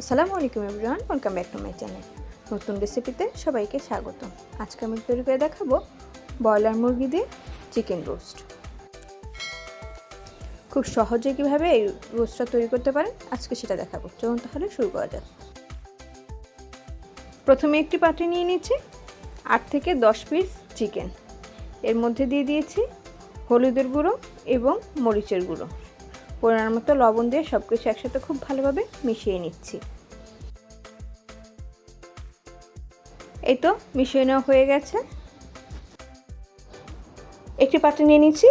আসসালামু আলাইকুম everyone welcome back to my channel নতুন রেসিপিতে সবাইকে স্বাগত। আজকে আমি তৈরি করে দেখাবো ব্রয়লার মুরগি দিয়ে চিকেন রোস্ট খুব সহজে কীভাবে এই রোস্টটা তৈরি করতে পারেন, আজকে সেটা দেখাবো। চলুন তাহলে শুরু করা যাক। প্রথমে একটি পাত্রে নিয়ে নিচ্ছি, আট থেকে দশ পিস চিকেন এর মধ্যে দিয়ে দিয়েছি হলুদের গুঁড়ো এবং মরিচের গুঁড়ো। পরিমাণ মতো লবণ দিয়ে সব কিছু একসাথে খুব ভালোভাবে মিশিয়ে নিচ্ছি। এই তো মিশিয়ে নেওয়া হয়ে গেছে। একটি পাত্রে নিয়ে নিচ্ছি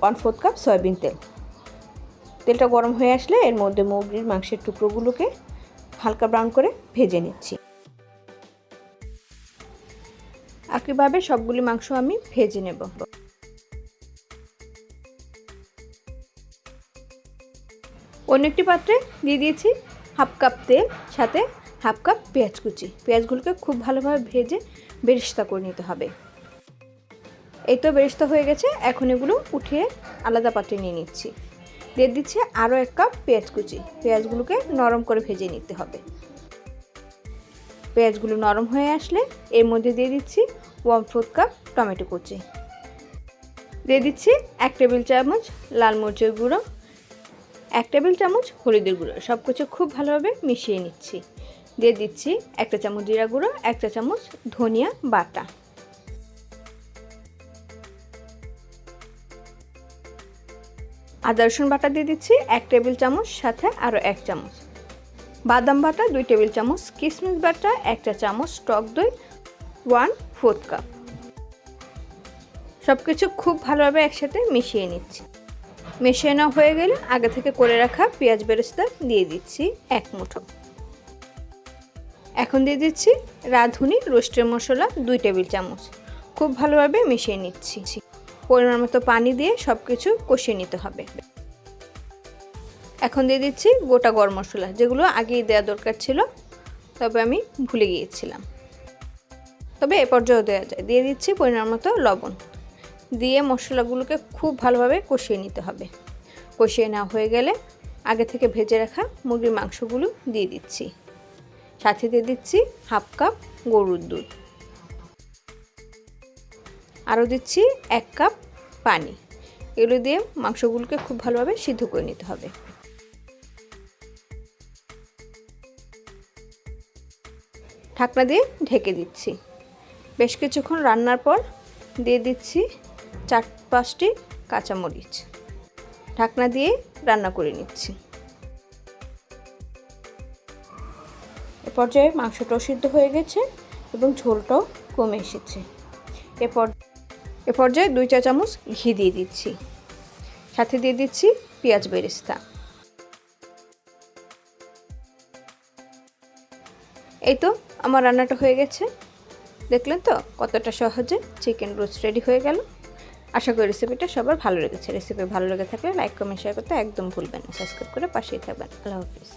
ওয়ান ফোর্থ কাপ সয়াবিন তেল। তেলটা গরম হয়ে আসলে এর মধ্যে মুরগির মাংসের টুকরোগুলোকে হালকা ব্রাউন করে ভেজে নিচ্ছি। একইভাবে সবগুলি মাংস আমি ভেজে নেব। অন্য একটি পাত্রে দিয়ে দিয়েছি হাফ কাপ তেল, সাথে হাফ কাপ পেঁয়াজ কুচি। পেঁয়াজগুলোকে খুব ভালোভাবে ভেজে বেরেস্তা করে নিতে হবে। এই তো বেরেস্তা হয়ে গেছে, এখন এগুলো উঠিয়ে আলাদা পাত্রে নিয়ে নিচ্ছি। দিয়ে দিচ্ছি আরও এক কাপ পেঁয়াজ কুচি। পেঁয়াজগুলোকে নরম করে ভেজে নিতে হবে। পেঁয়াজগুলো নরম হয়ে আসলে এর মধ্যে দিয়ে দিচ্ছি ওয়ান ফোর্থ কাপ টমেটো কুচি। দিয়ে দিচ্ছি এক টেবিল চামচ লাল মরিচের গুঁড়ো এক টেবিল চামচ হলুদের গুঁড়ো। সব কিছু খুব ভালোভাবে মিশিয়ে নিচ্ছি। দিয়ে দিচ্ছি একটা চামচ জিরা গুঁড়ো, একটা চামচ ধনিয়া বাটা। আদা, রসুন বাটা দিয়ে দিচ্ছি এক টেবিল চামচ, সাথে আরও এক চামচ। বাদাম বাটা দুই টেবিল চামচ কিশমিশ বাটা একটা চামচ, টক দই ওয়ান ফোর্থ কাপ। সব কিছু খুব ভালোভাবে একসাথে মিশিয়ে নিচ্ছি। মিশিয়ে নেওয়া হয়ে গেলে আগে থেকে করে রাখা পেঁয়াজ বেরেস্তা দিয়ে দিচ্ছি এক মুঠো। এখন দিয়ে দিচ্ছি রাঁধুনি রোস্টের মশলা দুই টেবিল চামচ। খুব ভালোভাবে মিশিয়ে নিচ্ছি। পরিমাণ মতো পানি দিয়ে সব কিছু কষিয়ে নিতে হবে। এখন দিয়ে দিচ্ছি গোটা গরম মশলা, যেগুলো আগেই দেওয়া দরকার ছিল, তবে আমি ভুলে গিয়েছিলাম। তবে এ পর্যায়েও দেওয়া যায়। দিয়ে দিচ্ছি পরিমাণ মতো লবণ। দিয়ে মশলাগুলোকে খুব ভালোভাবে কষিয়ে নিতে হবে। কষিয়ে নেওয়া হয়ে গেলে আগে থেকে ভেজে রাখা মুরগির মাংসগুলো দিয়ে দিচ্ছি। সাথে দিয়ে দিচ্ছি হাফ কাপ গরুর দুধ। আরও দিচ্ছি এক কাপ পানি। এগুলো দিয়ে মাংসগুলোকে খুব ভালোভাবে সিদ্ধ করে নিতে হবে। ঢাকনা দিয়ে ঢেকে দিচ্ছি। বেশ কিছুক্ষণ রান্নার পর দিয়ে দিচ্ছি চার পাঁচটি কাঁচামরিচ। ঢাকনা দিয়ে রান্না করে নিচ্ছি। এ পর্যায়ে মাংসটাও সিদ্ধ হয়ে গেছে এবং ঝোলটাও কমে এসেছে। এরপর এ পর্যায়ে দুই চা চামচ ঘি দিয়ে দিচ্ছি। সাথে দিয়ে দিচ্ছি পেঁয়াজ বেরেস্তা। এই তো আমার রান্নাটা হয়ে গেছে। দেখলেন তো কতটা সহজে চিকেন রোস্ট রেডি হয়ে গেল। আশা করি রেসিপিটা সবার ভালো লেগেছে। রেসিপি ভালো লেগে থাকলে লাইক, কমেন্ট শেয়ার করতে একদম ভুলবেন না। সাবস্ক্রাইব করে পাশেই থাকবেন। আল্লাহ হাফিজ।